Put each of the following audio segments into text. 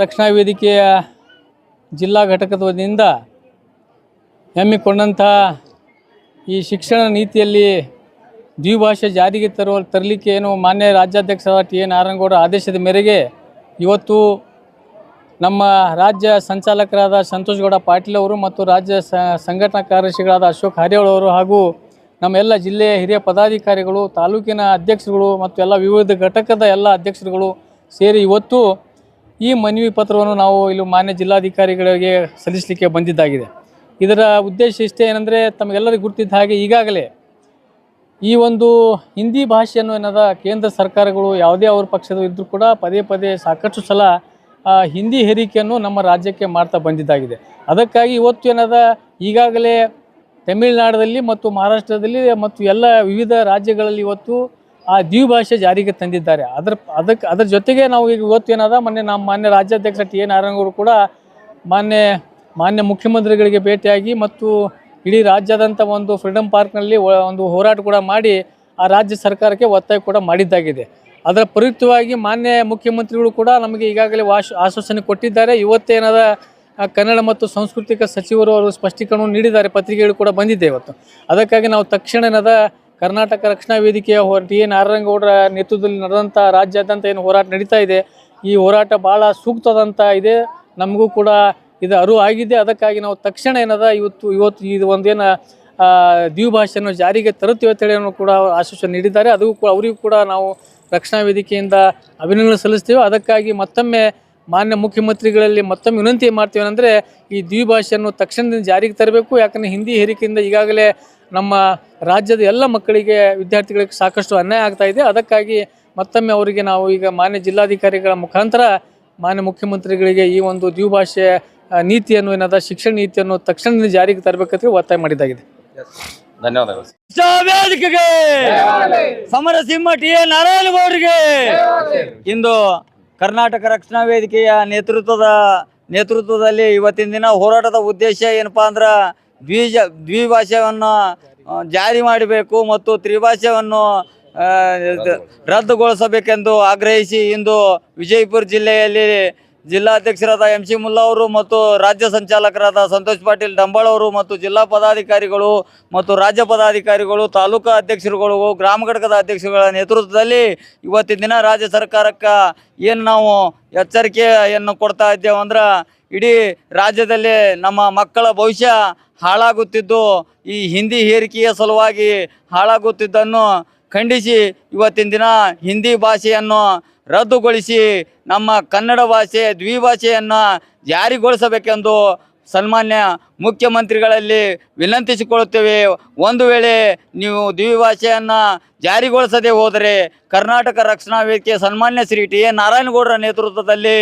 ರಕ್ಷಣಾ ವೇದಿಕೆಯ ಜಿಲ್ಲಾ ಘಟಕದ ವತಿಯಿಂದ ಹಮ್ಮಿಕೊಂಡಂಥ ಈ ಶಿಕ್ಷಣ ನೀತಿಯಲ್ಲಿ ದ್ವಿಭಾಷೆ ಜಾರಿಗೆ ತರುವ ತರಲಿಕ್ಕೆ ಏನು ಮಾನ್ಯ ರಾಜ್ಯಾಧ್ಯಕ್ಷ ಟಿ ಎನ್ ನಾರಾಯಣಗೌಡ ಆದೇಶದ ಮೇರೆಗೆ ಇವತ್ತು ನಮ್ಮ ರಾಜ್ಯ ಸಂಚಾಲಕರಾದ ಸಂತೋಷ್ ಗೌಡ ಪಾಟೀಲ್ ಅವರು ಮತ್ತು ರಾಜ್ಯ ಸಂಘಟನಾ ಕಾರ್ಯದರ್ಶಿಗಳಾದ ಅಶೋಕ್ ಹರಿಯಾಳ್ ಅವರು ಹಾಗೂ ನಮ್ಮ ಎಲ್ಲ ಜಿಲ್ಲೆಯ ಹಿರಿಯ ಪದಾಧಿಕಾರಿಗಳು, ತಾಲೂಕಿನ ಅಧ್ಯಕ್ಷರುಗಳು ಮತ್ತು ಎಲ್ಲ ವಿವಿಧ ಘಟಕದ ಎಲ್ಲ ಅಧ್ಯಕ್ಷರುಗಳು ಸೇರಿ ಇವತ್ತು ಈ ಮನವಿ ಪತ್ರವನ್ನು ನಾವು ಇಲ್ಲಿ ಮಾನ್ಯ ಜಿಲ್ಲಾಧಿಕಾರಿಗಳಿಗೆ ಸಲ್ಲಿಸಲಿಕ್ಕೆ ಬಂದಿದ್ದಾಗಿದೆ. ಇದರ ಉದ್ದೇಶ ಇಷ್ಟೇ ಏನಂದರೆ ತಮಗೆಲ್ಲರಿಗೂ ಗುರ್ತಿದ್ದ ಹಾಗೆ ಈಗಾಗಲೇ ಈ ಒಂದು ಹಿಂದಿ ಭಾಷೆಯನ್ನು ಏನದ ಕೇಂದ್ರ ಸರ್ಕಾರಗಳು ಯಾವುದೇ ಅವ್ರ ಪಕ್ಷದ ಇದ್ದರೂ ಕೂಡ ಪದೇ ಪದೇ ಸಾಕಷ್ಟು ಸಲ ಹಿಂದಿ ಹೇರಿಕೆಯನ್ನು ನಮ್ಮ ರಾಜ್ಯಕ್ಕೆ ಮಾಡ್ತಾ ಬಂದಿದ್ದಾಗಿದೆ. ಅದಕ್ಕಾಗಿ ಇವತ್ತು ಏನದ ಈಗಾಗಲೇ ತಮಿಳುನಾಡಲ್ಲಿ ಮತ್ತು ಮಹಾರಾಷ್ಟ್ರದಲ್ಲಿ ಮತ್ತು ಎಲ್ಲ ವಿವಿಧ ರಾಜ್ಯಗಳಲ್ಲಿ ಇವತ್ತು ಆ ದ್ವಿಭಾಷೆ ಜಾರಿಗೆ ತಂದಿದ್ದಾರೆ. ಅದರ ಅದಕ್ಕೆ ಅದ್ರ ಜೊತೆಗೆ ನಾವು ಈಗ ಇವತ್ತು ಏನದ, ಮೊನ್ನೆ ನಮ್ಮ ಮಾನ್ಯ ರಾಜ್ಯಾಧ್ಯಕ್ಷ ಟಿ ಎ ನಾರಾಯಣಗೌಡರು ಕೂಡ ಮಾನ್ಯ ಮಾನ್ಯ ಮುಖ್ಯಮಂತ್ರಿಗಳಿಗೆ ಭೇಟಿಯಾಗಿ ಮತ್ತು ಇಡೀ ರಾಜ್ಯಾದ್ಯಂತ ಒಂದು ಫ್ರೀಡಮ್ ಪಾರ್ಕ್ನಲ್ಲಿ ಒಂದು ಹೋರಾಟ ಕೂಡ ಮಾಡಿ ಆ ರಾಜ್ಯ ಸರ್ಕಾರಕ್ಕೆ ಒತ್ತಾಯ ಕೂಡ ಮಾಡಿದ್ದಾಗಿದೆ. ಅದರ ಪ್ರಯುಕ್ತವಾಗಿ ಮಾನ್ಯ ಮುಖ್ಯಮಂತ್ರಿಗಳು ಕೂಡ ನಮಗೆ ಈಗಾಗಲೇ ವಾಶ್, ಆಶ್ವಾಸನೆ ಕೊಟ್ಟಿದ್ದಾರೆ. ಇವತ್ತೇನದ ಕನ್ನಡ ಮತ್ತು ಸಾಂಸ್ಕೃತಿಕ ಸಚಿವರು ಅವರು ಸ್ಪಷ್ಟೀಕರಣವನ್ನು ನೀಡಿದ್ದಾರೆ. ಪತ್ರಿಕೆಗಳು ಕೂಡ ಬಂದಿದೆ ಇವತ್ತು. ಅದಕ್ಕಾಗಿ ನಾವು ತಕ್ಷಣ ಏನದ ಕರ್ನಾಟಕ ರಕ್ಷಣಾ ವೇದಿಕೆಯ ಹೋರಾಟ ಟಿ ಎನ್ ನೇತೃತ್ವದಲ್ಲಿ ನಡೆದಂಥ ರಾಜ್ಯಾದ್ಯಂತ ಏನು ಹೋರಾಟ ನಡೀತಾ ಇದೆ, ಈ ಹೋರಾಟ ಭಾಳ ಸೂಕ್ತದಂತ ಇದೆ. ನಮಗೂ ಕೂಡ ಇದು ಅರು ಆಗಿದೆ. ಅದಕ್ಕಾಗಿ ನಾವು ತಕ್ಷಣ ಏನದ, ಇವತ್ತು ಇವತ್ತು ಇದು ಒಂದೇನು ದ್ವಿಭಾಷೆಯನ್ನು ಜಾರಿಗೆ ತರುತ್ತೇವೆ ಅಂತೇಳಿ ಕೂಡ ಆಶ್ವಾಸನೆ ನೀಡಿದ್ದಾರೆ. ಅದು ಕೂಡ ಅವರಿಗೂ ಕೂಡ ನಾವು ರಕ್ಷಣಾ ವೇದಿಕೆಯಿಂದ ಅಭಿನಂದನೆ ಸಲ್ಲಿಸ್ತೇವೆ. ಅದಕ್ಕಾಗಿ ಮತ್ತೊಮ್ಮೆ ಮಾನ್ಯ ಮುಖ್ಯಮಂತ್ರಿಗಳಲ್ಲಿ ಮತ್ತೊಮ್ಮೆ ವಿನಂತಿ ಮಾಡ್ತೀವಿ ಈ ದ್ವಿಭಾಷೆಯನ್ನು ತಕ್ಷಣದಿಂದ ಜಾರಿಗೆ ತರಬೇಕು. ಯಾಕಂದರೆ ಹಿಂದಿ ಹೇರಿಕೆಯಿಂದ ಈಗಾಗಲೇ ನಮ್ಮ ರಾಜ್ಯದ ಎಲ್ಲ ಮಕ್ಕಳಿಗೆ ವಿದ್ಯಾರ್ಥಿಗಳಿಗೆ ಸಾಕಷ್ಟು ಅನ್ಯಾಯ ಆಗ್ತಾ ಇದೆ. ಅದಕ್ಕಾಗಿ ಮತ್ತೊಮ್ಮೆ ಅವರಿಗೆ ನಾವು ಈಗ ಮಾನ್ಯ ಜಿಲ್ಲಾಧಿಕಾರಿಗಳ ಮುಖಾಂತರ ಮಾನ್ಯ ಮುಖ್ಯಮಂತ್ರಿಗಳಿಗೆ ಈ ಒಂದು ದ್ವಿಭಾಷೆ ನೀತಿಯನ್ನು ಏನಾದ ಶಿಕ್ಷಣ ನೀತಿಯನ್ನು ತಕ್ಷಣದಿಂದ ಜಾರಿಗೆ ತರಬೇಕಂತ ಒತ್ತಾಯ ಮಾಡಿದ್ದಾಗಿದೆ. ಧನ್ಯವಾದಗಳು. ವೇದಿಕೆಗೆ ಸಮರಸಿಂಹ ಟಿ ಎ ನಾರಾಯಣಗೌಡರಿಗೆ ಇಂದು ಕರ್ನಾಟಕ ರಕ್ಷಣಾ ವೇದಿಕೆಯ ನೇತೃತ್ವದ ನೇತೃತ್ವದಲ್ಲಿ ಇವತ್ತಿನ ದಿನ ಹೋರಾಟದ ಉದ್ದೇಶ ಏನಪ್ಪಾ ಅಂದ್ರೆ ದ್ವಿಜ ದ್ವಿಭಾಷೆಯನ್ನು ಜಾರಿ ಮಾಡಬೇಕು ಮತ್ತು ತ್ರಿಭಾಷೆಯನ್ನು ರದ್ದುಗೊಳಿಸಬೇಕೆಂದು ಆಗ್ರಹಿಸಿ ಇಂದು ವಿಜಯಪುರ ಜಿಲ್ಲೆಯಲ್ಲಿ ಜಿಲ್ಲಾಧ್ಯಕ್ಷರಾದ ಎಂ ಸಿ ಮುಲ್ಲಾ ಅವರು ಮತ್ತು ರಾಜ್ಯ ಸಂಚಾಲಕರಾದ ಸಂತೋಷ್ ಪಾಟೀಲ್ ಡಂಬಾಳ್ ಅವರು ಮತ್ತು ಜಿಲ್ಲಾ ಪದಾಧಿಕಾರಿಗಳು ಮತ್ತು ರಾಜ್ಯ ಪದಾಧಿಕಾರಿಗಳು, ತಾಲೂಕಾ ಅಧ್ಯಕ್ಷರುಗಳು, ಗ್ರಾಮ ಘಟಕದ ಅಧ್ಯಕ್ಷರುಗಳ ನೇತೃತ್ವದಲ್ಲಿ ಇವತ್ತಿನ ದಿನ ರಾಜ್ಯ ಸರ್ಕಾರಕ್ಕೆ ಏನು ನಾವು ಎಚ್ಚರಿಕೆಯನ್ನು ಕೊಡ್ತಾ ಇದ್ದೇವೆ ಅಂದ್ರೆ ಇಡೀ ರಾಜ್ಯದಲ್ಲಿ ನಮ್ಮ ಮಕ್ಕಳ ಭವಿಷ್ಯ ಹಾಳಾಗುತ್ತಿದ್ದು, ಈ ಹಿಂದಿ ಹೇರಿಕೆಯ ಸಲುವಾಗಿ ಹಾಳಾಗುತ್ತಿದ್ದನ್ನು ಖಂಡಿಸಿ ಇವತ್ತಿನ ದಿನ ಹಿಂದಿ ಭಾಷೆಯನ್ನು ರದ್ದುಗೊಳಿಸಿ ನಮ್ಮ ಕನ್ನಡ ಭಾಷೆ, ದ್ವಿಭಾಷೆಯನ್ನು ಜಾರಿಗೊಳಿಸಬೇಕೆಂದು ಸನ್ಮಾನ್ಯ ಮುಖ್ಯಮಂತ್ರಿಗಳಲ್ಲಿ ವಿನಂತಿಸಿಕೊಳ್ಳುತ್ತೇವೆ. ಒಂದು ವೇಳೆ ನೀವು ದ್ವಿಭಾಷೆಯನ್ನು ಜಾರಿಗೊಳಿಸದೆ ಹೋದರೆ ಕರ್ನಾಟಕ ರಕ್ಷಣಾ ವೇದಿಕೆ ಸನ್ಮಾನ್ಯ ಶ್ರೀ ಟಿ ಎ ನಾರಾಯಣಗೌಡರ ನೇತೃತ್ವದಲ್ಲಿ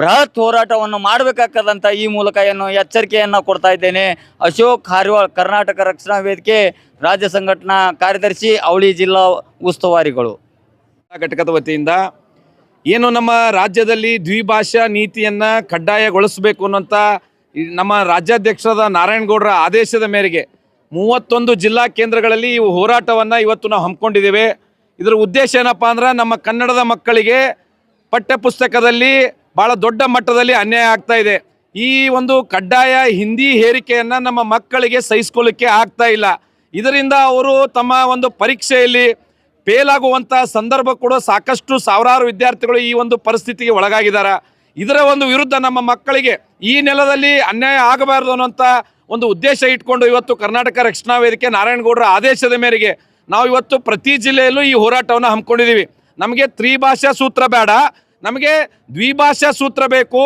ಬೃಹತ್ ಹೋರಾಟವನ್ನು ಮಾಡಬೇಕಾಗದಂತ ಈ ಮೂಲಕ ಏನು ಎಚ್ಚರಿಕೆಯನ್ನು ಕೊಡ್ತಾ ಇದ್ದೇನೆ. ಅಶೋಕ್ ಹಾರಿವಾಳ್ ಕರ್ನಾಟಕ ರಕ್ಷಣಾ ವೇದಿಕೆ ರಾಜ್ಯ ಸಂಘಟನಾ ಕಾರ್ಯದರ್ಶಿ, ಅವಳಿ ಜಿಲ್ಲಾ ಉಸ್ತುವಾರಿಗಳು. ಘಟಕದ ವತಿಯಿಂದ ಏನು ನಮ್ಮ ರಾಜ್ಯದಲ್ಲಿ ದ್ವಿಭಾಷಾ ನೀತಿಯನ್ನು ಕಡ್ಡಾಯಗೊಳಿಸಬೇಕು ಅನ್ನೋಂಥ ನಮ್ಮ ರಾಜ್ಯಾಧ್ಯಕ್ಷರಾದ ನಾರಾಯಣಗೌಡರ ಆದೇಶದ ಮೇರೆಗೆ ಮೂವತ್ತೊಂದು ಜಿಲ್ಲಾ ಕೇಂದ್ರಗಳಲ್ಲಿ ಈ ಹೋರಾಟವನ್ನು ಇವತ್ತು ನಾವು ಹಮ್ಮಿಕೊಂಡಿದ್ದೇವೆ. ಇದರ ಉದ್ದೇಶ ಏನಪ್ಪ ಅಂದ್ರೆ ನಮ್ಮ ಕನ್ನಡದ ಮಕ್ಕಳಿಗೆ ಪಠ್ಯಪುಸ್ತಕದಲ್ಲಿ ಭಾಳ ದೊಡ್ಡ ಮಟ್ಟದಲ್ಲಿ ಅನ್ಯಾಯ ಆಗ್ತಾ ಇದೆ. ಈ ಒಂದು ಕಡ್ಡಾಯ ಹಿಂದಿ ಹೇರಿಕೆಯನ್ನು ನಮ್ಮ ಮಕ್ಕಳಿಗೆ ಸಹಿಸ್ಕೊಳ್ಳಿಕ್ಕೆ ಆಗ್ತಾ ಇಲ್ಲ. ಇದರಿಂದ ಅವರು ತಮ್ಮ ಒಂದು ಪರೀಕ್ಷೆಯಲ್ಲಿ ಫೇಲ್ ಸಂದರ್ಭ ಕೂಡ ಸಾಕಷ್ಟು ಸಾವಿರಾರು ವಿದ್ಯಾರ್ಥಿಗಳು ಈ ಒಂದು ಪರಿಸ್ಥಿತಿಗೆ ಒಳಗಾಗಿದ್ದಾರೆ. ಇದರ ಒಂದು ವಿರುದ್ಧ ನಮ್ಮ ಮಕ್ಕಳಿಗೆ ಈ ನೆಲದಲ್ಲಿ ಅನ್ಯಾಯ ಆಗಬಾರದು ಅನ್ನೋಂಥ ಒಂದು ಉದ್ದೇಶ ಇಟ್ಕೊಂಡು ಇವತ್ತು ಕರ್ನಾಟಕ ರಕ್ಷಣಾ ವೇದಿಕೆ ನಾರಾಯಣಗೌಡರ ಆದೇಶದ ಮೇರೆಗೆ ನಾವು ಇವತ್ತು ಪ್ರತಿ ಜಿಲ್ಲೆಯಲ್ಲೂ ಈ ಹೋರಾಟವನ್ನು ಹಮ್ಮಿಕೊಂಡಿದ್ದೀವಿ. ನಮಗೆ ತ್ರಿಭಾಷಾ ಸೂತ್ರ ಬೇಡ. ನಮಗೆ ದ್ವಿಭಾಷಾ ಸೂತ್ರ ಬೇಕು.